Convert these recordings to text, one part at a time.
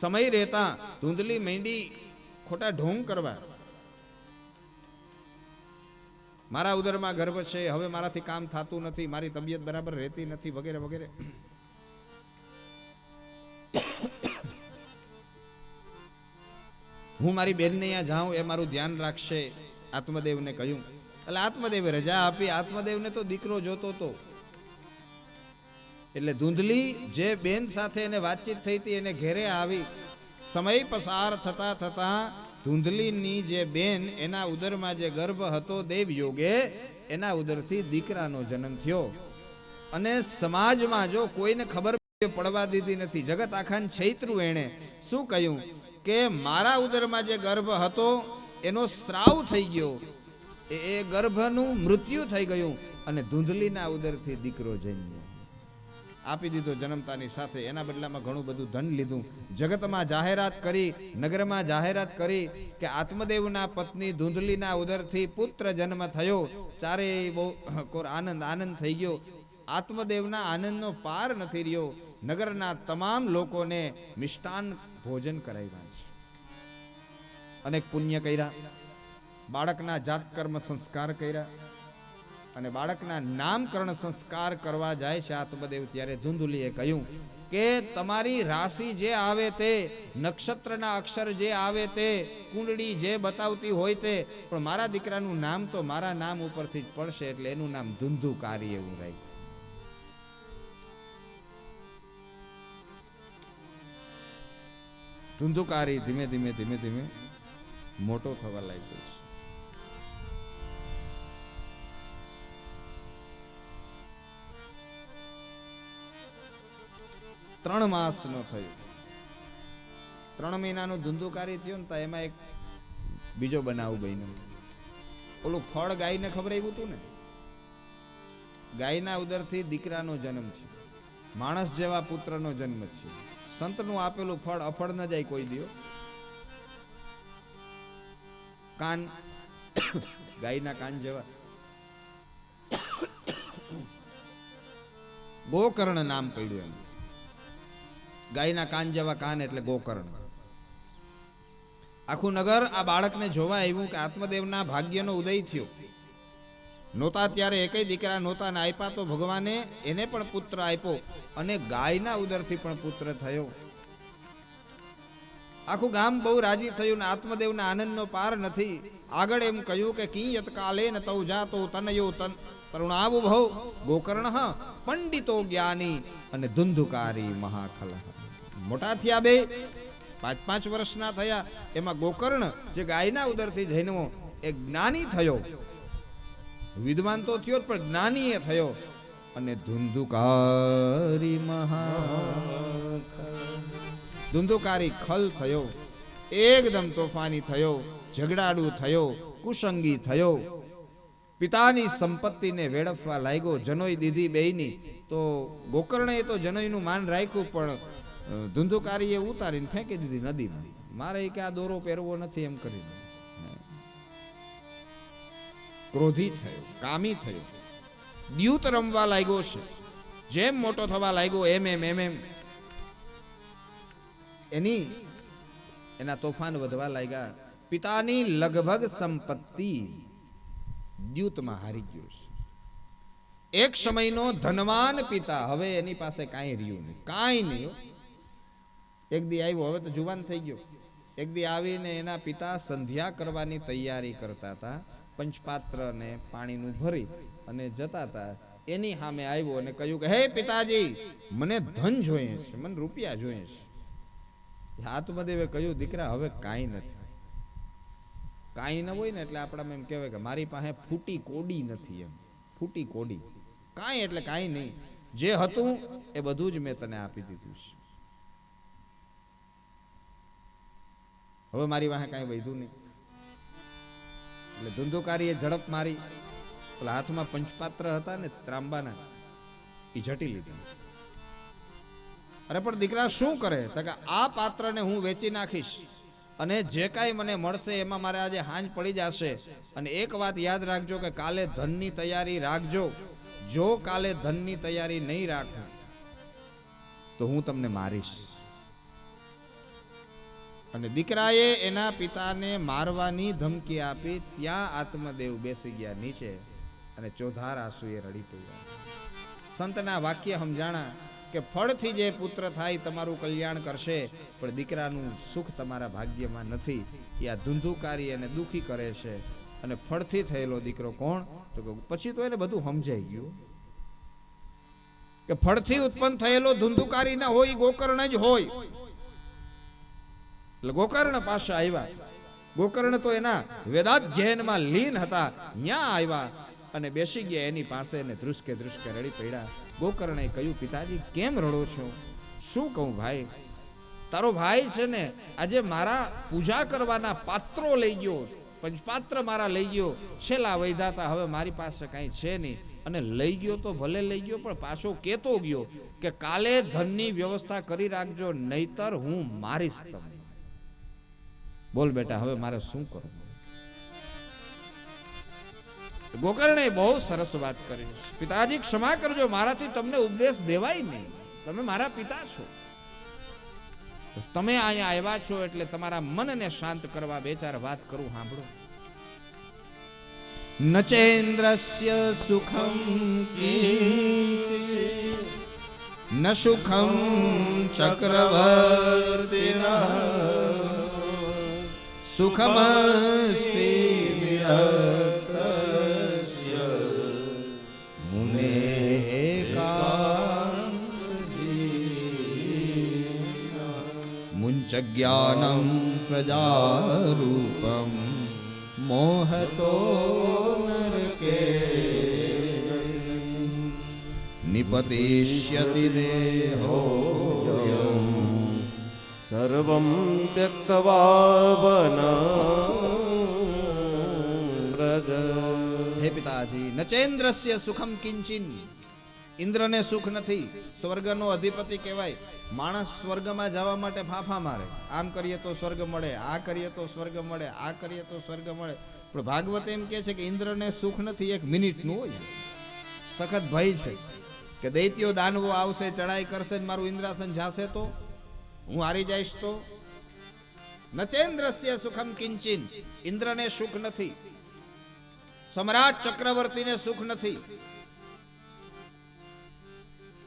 સમય રહેતા ધૂંધલી મેંડી ખોટા ઢોંગ કરવા. મારા ઉદરમાં ગર્ભ છે, હવે મારાથી કામ થતું નથી, મારી તબિયત બરાબર રહેતી નથી, વગેરે વગેરે. હું મારી બેનને અહીંયા જાઉં, એ મારું ધ્યાન રાખશે, આત્મદેવને કહ્યું. એટલે આત્મદેવે રજા આપી, આત્મદેવને તો દીકરો જોતો તો. એટલે ધૂંધલી જે બેન સાથે એને વાતચીત થઈ હતી, એને ઘેરે આવી. સમય પસાર થતા થતા ધૂંધલીની જે બેન, એના ઉદરમાં જે ગર્ભ હતો દેવ યોગે એના ઉદરથી દીકરાનો જન્મ થયો. અને સમાજમાં જો કોઈને ખબર પડવા દીધી નથી. જગત આખાને છૈતરું એણે. શું કહ્યું? કે મારા ઉદરમાં જે ગર્ભ હતો, એનો સ્ત્રાવ થઈ ગયો. એ ગર્ભનું મૃત્યુ થઈ ગયું અને ધૂંધલીના ઉદરથી દીકરો જન્મ્યો. આપી દીધો જન્મતાની સાથે. એના બદલામાં ઘણું બધું ધન લીધું. જગતમાં જાહેરાત કરી, નગરમાં જાહેરાત કરી કે આત્મદેવના પત્ની ધૂંધલીના ઉદરથી પુત્ર જન્મ થયો. ચારેય બહુ આનંદ આનંદ થઈ ગયો. આત્મદેવના આનંદનો પાર નથી રહ્યો. નગરના તમામ લોકોને મિષ્ટાન ભોજન કરાવ્યા છે. અનેક પુણ્ય કર્યા. બાળકના જાત કર્મ સંસ્કાર કર્યા. અને બાળકના નામકરણ સંસ્કાર કરવા જાય છે આત્મદેવ ત્યારે ધુંધુલીએ કહ્યું કે તમારી રાશિ જે આવે તે, નક્ષત્રના અક્ષર જે આવે તે, કુંડળી જે બતાવતી હોય તે, પણ મારા દીકરાનું નામ તો મારા નામ ઉપરથી જ પડશે એટલે એનું નામ ધુંધુકારી એવું રાખ્યું. ધુંધુકારી ધીમે ધીમે ધીમે ધીમે મોટો થવા લાગ્યો છે. ત્રણ માસનો થયો. ત્રણ મહિનાનું ધંધુકારી થયું ને તો એમાં એક બીજો બનાવ બન્યો. ઓલું ફળ ગાયને ખબર આવ્યું હતું ને? ગાયના ઉદરથી દીકરાનો જન્મ થયો. માણસ જેવા પુત્રનો જન્મ થયો. સંતનું આપેલું ફળ અફળ ન જાય કોઈ દિયો કાન ગાયના કાન જેવા. ગોકર્ણ નામ પડ્યું એમ ગાયના કાન જેવા કાન એટલે ગોકર્ણ. આખું નગર આ બાળકને જોવા આવ્યું કે આત્મદેવના ભાગ્યનો ઉદય થયો. નહોતા ત્યારે એકય દીકરા નહોતા ને આપ્યા તો ભગવાને એને પણ પુત્ર આપ્યો અને ગાયના ઉદરથી પણ પુત્ર થયો. આખું ગામ બહુ રાજી થયું ને આત્મદેવના આનંદનો પાર નથી. આગળ એમ કહ્યું કે કિંયત કાલે ન તૌ જાતો તનયો તન. તરુણાવો ભવ ગોકર્ણ પંડિતો જ્ઞાની અને ધુંધુકારી મહાખલ. મોટા થયા બે, પાંચ પાંચ વર્ષના થયા. એમાં ગોકર્ણ જે ગાયના ઉદરથી જન્મો એ જ્ઞાની થયો. વિદ્વાન તો થયો પણ જ્ઞાની એ થયો. અને ધુંધુકારી મહા ધુંધુકારી ખલ થયો. એકદમ તોફાની થયો. ઝઘડાડુ થયો. કુસંગી થયો. પિતાની સંપત્તિને વેડફવા લાગ્યો. જનોઈ દીધી બેયની. તો ગોકર્ણે તો જનોઈનું માન રાખ્યું, પણ ધુંધુકારીએ ઉતારીને ફેંકી દીધી નદીમાં. મારે કે આ દોરો પહેરવો નથી એમ કરીને. ક્રોધી થયો, કામી થયો. દ્યુત રમવા લાગ્યો છે. જેમ મોટો થવા લાગ્યો એમ એમ એમ એમ. એની, એના તોફાન વધવા લાગ્યા. પિતાની લગભગ સંપત્તિ દ્યુતમાં હારી ગયો છે. એક સમયનો ધનવાન પિતા, હવે એની પાસે કાંઈ રહ્યું નહીં. કાંઈ નહીં. એક દી આવ્યો, હવે તો જુવાન થઈ ગયો. એક દી આવીને એના પિતા સંધ્યા કરવાની તૈયારી કરતા હતા, પંચપાત્રને પાણીનું ભરી અને જતા હતા. એની સામે આવ્યો અને કહ્યું કે, હે પિતાજી, મને ધન જોઈએ છે, મને રૂપિયા જોઈએ છે. આત્મદેવે કહ્યું, દીકરા, હવે કાંઈ નથી. કાંઈ ન હોય ને એટલે આપણામાં એમ કહેવાય કે મારી પાસે ફૂટી કોડી નથી એમ. ફૂટી કોડી. કાંઈ એટલે કાંઈ નહીં. જે હતું એ બધું જ મેં તને આપી દીધું છે. હવે મારી પાસે કાંઈ વધ્યું નહીં. એટલે ધુંધુકારીએ ઝડપ મારી. પેલા હાથમાં પંચપાત્ર હતા ને ત્રાંબાના એ ઝટી લીધી. અરે પણ દીકરા શું કરે? તો કે આ પાત્રને હું વેચી નાખીશ. અને જે કાંઈ મને મળશે એમાં મારે આજે હાંજ પડી જશે. અને એક વાત યાદ રાખજો કે કાલે ધનની તૈયારી રાખજો. જો કાલે ધનની તૈયારી નહીં રાખો, તો હું તમને મારીશ. અને દીકરાએ એના પિતાને મારવાની ધમકી આપી ત્યાં આત્મદેવ બેસી ગયા નીચે અને ચોધાર આંસુએ રડી પડ્યા. સંતના વાક્ય સમજાણા કે ફળથી જે પુત્ર થાય તમારું કલ્યાણ કરશે, પણ દીકરાનું સુખ તમારા ભાગ્યમાં નથી. એ આ ધૂંધુકારી અને દુઃખી કરે છે. અને ફળથી થયેલો દીકરો કોણ? તો કે પછી તો એને બધું સમજાઈ ગયું. કે ફળથી ઉત્પન્ન થયેલો ધુંધુકારી ના હોય, ગોકર્ણ જ હોય. ગોકર્ણ પાસે આવ્યા. ગોકર્ણ તો એના વેદાધ્યયનમાં લીન હતા ત્યાં આવ્યા અને બેસી ગયા એની પાસે ને ધ્રુસકે ધ્રુસકે રડી પડ્યા. ગોકર્ણે કહ્યું, પિતાજી, કેમ રડો છો? શું કહું ભાઈ? તારો ભાઈ છે ને આજે મારા પૂજા કરવાના પાત્રો લઈ ગયો. પંચપાત્ર મારા લઈ ગયો. છેલ્લા વૈધાતા હવે મારી પાસે કાંઈ છે નહીં. અને લઈ ગયો તો ભલે લઈ ગયો, પણ પાછો કેતો ગયો કે કાલે ધનની વ્યવસ્થા કરી રાખજો, નહીતર હું મારીશ તમને. બોલ બેટા, હવે મારે શું કરવું? ગોકર્ણે બહુ સરસ વાત કરી. પિતાજી, ક્ષમા કરજો, મારાથી તમને ઉપદેશ દેવાય નહીં. તમે મારા પિતા છો. તમે અહીંયા આવ્યા છો એટલે તમારા મનને શાંત કરવા બે ચાર વાત કરું, સાંભળો. નચેન્દ્રસ્ય સુખમ ન સુખમ ચક્રવર્તિના. સુખમસ્તિ વિરક્તસ્ય મુને મુંચ જ્ઞાનમ પ્રજારૂપમ મોહતો નરકે નિપતિષ્યતિ દેહો સર્વં ત્યક્તવાન હે પિતાજી નચેન્દ્રસ્ય સુખમ કિંચિન ઇન્દ્રને સુખ નથી સ્વર્ગનો અધિપતિ કહેવાય માણસ સ્વર્ગમાં જવા માટે ફાફા મારે આમ કરીએ તો સ્વર્ગ મળે આ કરીએ તો સ્વર્ગ મળે આ કરીએ તો સ્વર્ગ મળે પણ ભાગવત એમ કહે છે કે ઇન્દ્રને સુખ નથી એક મિનિટનું હોય સખત ભય છે કે દૈત્યો દાનવો આવશે ચડાઈ કરશે ને મારું ઇન્દ્રાસન જાશે તો? હું હારી જઈશ તો? નચેન્દ્રસ્ય સુખમ કિંચિન. ઇન્દ્રને સુખ નથી. સમ્રાટ ચક્રવર્તીને સુખ નથી.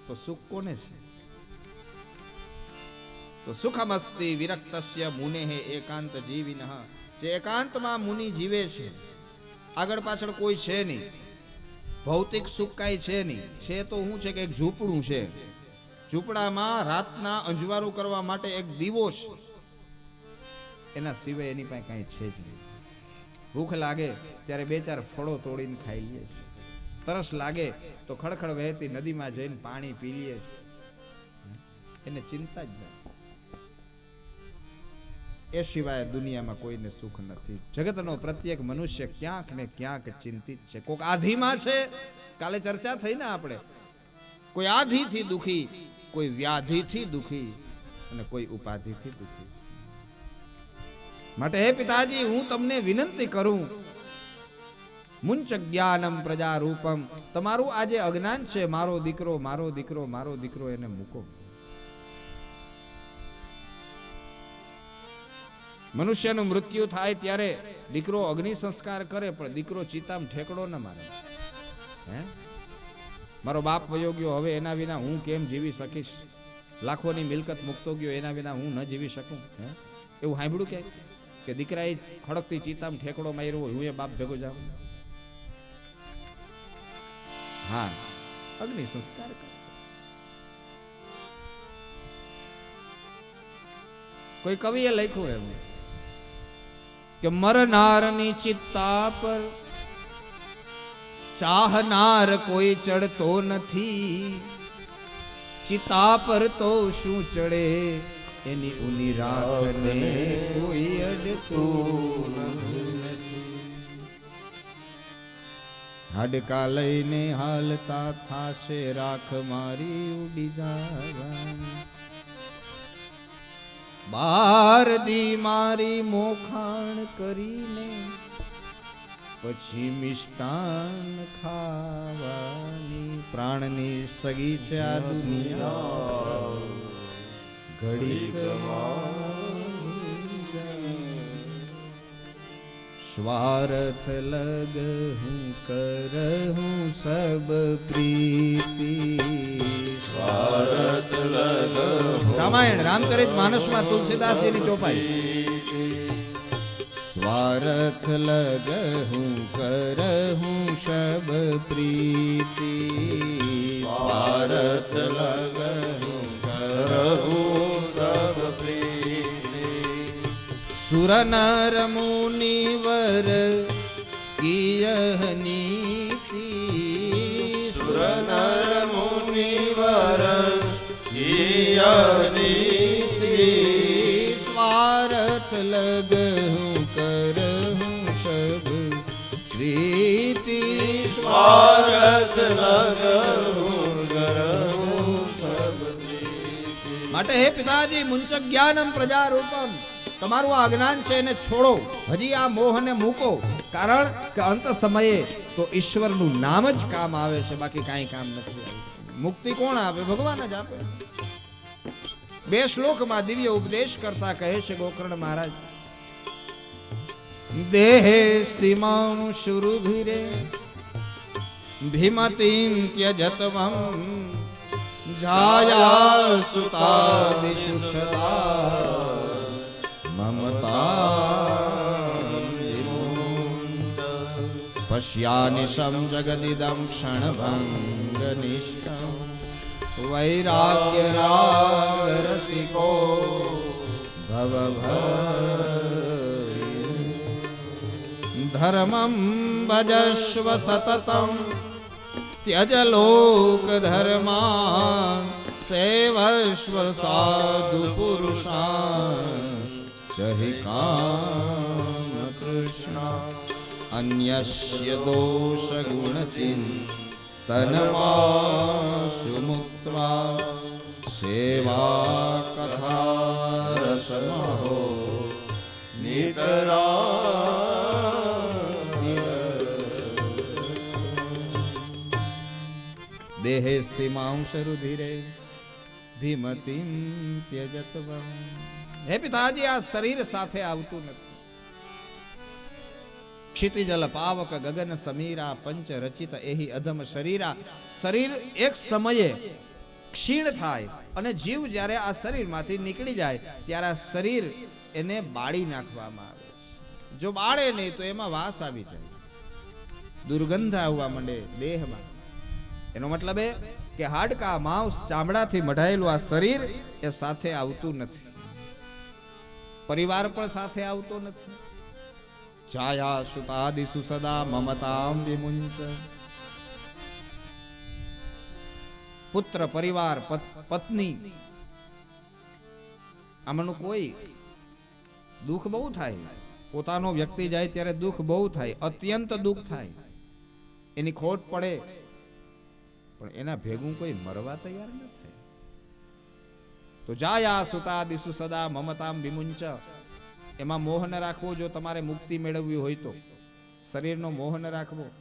તો સુખ કોને છે? તો સુખમસ્તિ વિરક્તસ્ય મુનેહે એકાંત જીવિનઃ. જે એકાંતમાં મુનિ જીવે છે. આગળ પાછળ કોઈ છે નહીં. ભૌતિક સુખ કાંઈ છે નહીં. છે તો શું છે કે એક ઝૂંપડું છે? ઝૂંપડામાં રાતના અંજવારું કરવા માટે એક દીવો છે એના સિવાય એની પાસે કાંઈ છે જ નહીં. ભૂખ લાગે ત્યારે બે ચાર ફળો તોડીને ખાઈ લઈએ છે. તરસ લાગે તો ખડખડ વહેતી નદીમાં જઈને પાણી પી લઈએ છે. એને ચિંતા જ નથી. એ સિવાય દુનિયામાં કોઈને સુખ નથી. જગતનો પ્રત્યેક મનુષ્ય ક્યાંક ને ક્યાંક ચિંતિત છે. કોક આધીમાં છે. કાલે ચર્ચા થઈ ને આપણે. કોઈ આધીથી દુખી કોઈ વ્યાધિથી દુખી અને કોઈ ઉપાધિથી દુખી. માટે હે પિતાજી, હું તમને વિનંતી કરું, મુંચ જ્ઞાનમ પ્રજા રૂપમ તમારું આ જે અજ્ઞાન છે, મારો દીકરો મારો દીકરો મારો દીકરો, એને મૂકો. મનુષ્યનું મૃત્યુ થાય ત્યારે દીકરો અગ્નિ સંસ્કાર કરે, પણ દીકરો ચિતામ ઠેકડો ન મારે. હે? મારો બાપ વયો ગયો, હવે એના વિના હું કેમ જીવી શકીશ? લાખોની મિલકત મૂકતો ગયો, એના વિના હું ન જીવી શકું, હે? એવું સાંભળ્યું કે? કે દીકરાએ ખડકતી ચિતામ ઠેકડો માર્યો હું એ બાપ ભેગો જાઉં? હા. અગ્નિ સંસ્કાર કર. કોઈ કવિએ લખ્યું એમ કે, મરનારની ચિત્તા પર ચાહનાર કોઈ ચડતો નથી. ચિતા પર તો શું ચડે? એની ઉની રાખને કોઈ અડતું હાડકા લઈને હાલતા થાશે, રાખ મારી ઉડી જાવા બાર દી મારી મોખાણ કરીને પછી મિષ્ટાન ખાવાની પ્રાણની સગી છે આ દુનિયા. સ્વાર્થ લગ હું કર હું સબ પ્રીતિ. સ્વાર્થ લગ રામાયણ રામચરિત માનસમાં તુલસીદાસજીની ચોપાઈ. સ્વાર્થ લગ હું કર હું શબ પ્રીતિ સ્વાર્થ લગ હું કરહું સબ પ્રીતિ સ્વાર્થ માટે હે પિતાજી મુંચક જ્ઞાનમ પ્રજા રૂપમ તમારું આ અજ્ઞાન છે એને છોડો. હજી આ મોહને મૂકો. કારણ કે અંત સમયે તો ઈશ્વરનું નામ જ કામ આવે છે બાકી કાંઈ કામ નથી મુક્તિ કોણ આપે? ભગવાન જ આપે. બે શ્લોકમાં દિવ્ય ઉપદેશ કરતા કહે છે ગોકર્ણ મહારાજ દેહે સ્તિમામ શુરુભિરે ભીમતીમ ત્યજતવમ જાયા સુતાદિષુ સદા મમતા પશ્યાનિશમ જગદિદમ ક્ષણભંગ નિષ્ઠમ વૈરાગ્ય धर्मं भजस्व सततं त्यज लोकधर्मा सेवस्व साधुपुरुषान् च हि कामकृष्णा अन्यस्य दोषगुणचिन्तनमाशु मुक्त्वा દેહે સ્થિમાંશરુ ધીરે ભીમતીમ ત્યજતવમ હે પિતાજી આ શરીર સાથે આવતું નથી ક્ષિતિજલ પાવક ગગન સમીરા પંચ રચિત એહી અધમ શરીરા શરીર એક સમયે ક્ષીણ થાય અને જીવ જ્યારે આ શરીરમાંથી નીકળી જાય, ત્યારે આ શરીર એને બાળી નાખવામાં આવે છે. જો બાળે નહીં, તો એમાં વાસ આવી જાય. દુર્ગંધ આવવા માંડે, દેહમાં. એનો મતલબ એ કે હાડકા માંસ ચામડાથી મઢાયેલું આ શરીર એ સાથે આવતું નથી. પરિવાર પણ સાથે આવતો નથી. છાયા સુતાદિસુ સદા મમતામ વિમુંચ. પુત્ર, પરિવાર, પત- પત્ની, આમાંનું કોઈ દુઃખ બહુ થાય. પોતાનો વ્યક્તિ જાય ત્યારે દુઃખ બહુ થાય, અત્યંત દુઃખ થાય. એની ખોટ પડે પણ એના ભેગું કોઈ મરવા તૈયાર ન થાય. તો જાયા સુતા દિશુ સદા મમતામ વિમુંચ. એમાં મોહ ન રાખવો જો તમારે મુક્તિ મેળવવી હોય તો. શરીરનો મોહ ન રાખવો.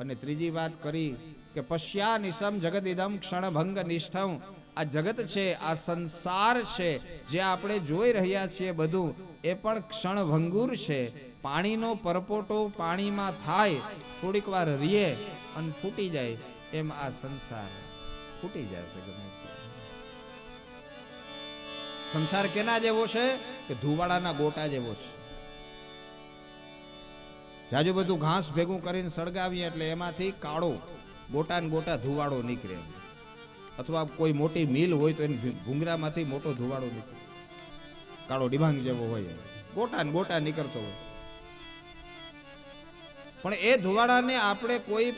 અને ત્રીજી વાત કરી કે પશ્યા નિશમ જગત ઇદમ ક્ષણભંગ નિષ્ઠમ. આ જગત છે, આ સંસાર છે, જે આપણે જોઈ રહ્યા છીએ બધું, એ પણ ક્ષણભંગુર છે. પાણીનો પરપોટો પાણીમાં થાય, થોડીક વાર રીએ અને ફૂટી જાય. એમ આ સંસાર ફૂટી જાય ગમે સંસાર કેના જેવો છે કે ધુવાડાના ગોટા જેવો છે. જાજુ બધું ઘાસ ભેગું કરીને સળગાવીએ એટલે એમાંથી કાળો ગોટા ને ગોટા ધુવાડો નીકળે. અથવા કોઈ મોટી મિલ હોય તો એને ભૂંગરામાંથી મોટો ધુવાડો નીકળે. કાળો ડિબાંગ જેવો હોય ગોટા ને ગોટા નીકળતો હોય. પણ એ ધુવાડાને આપણે કોઈ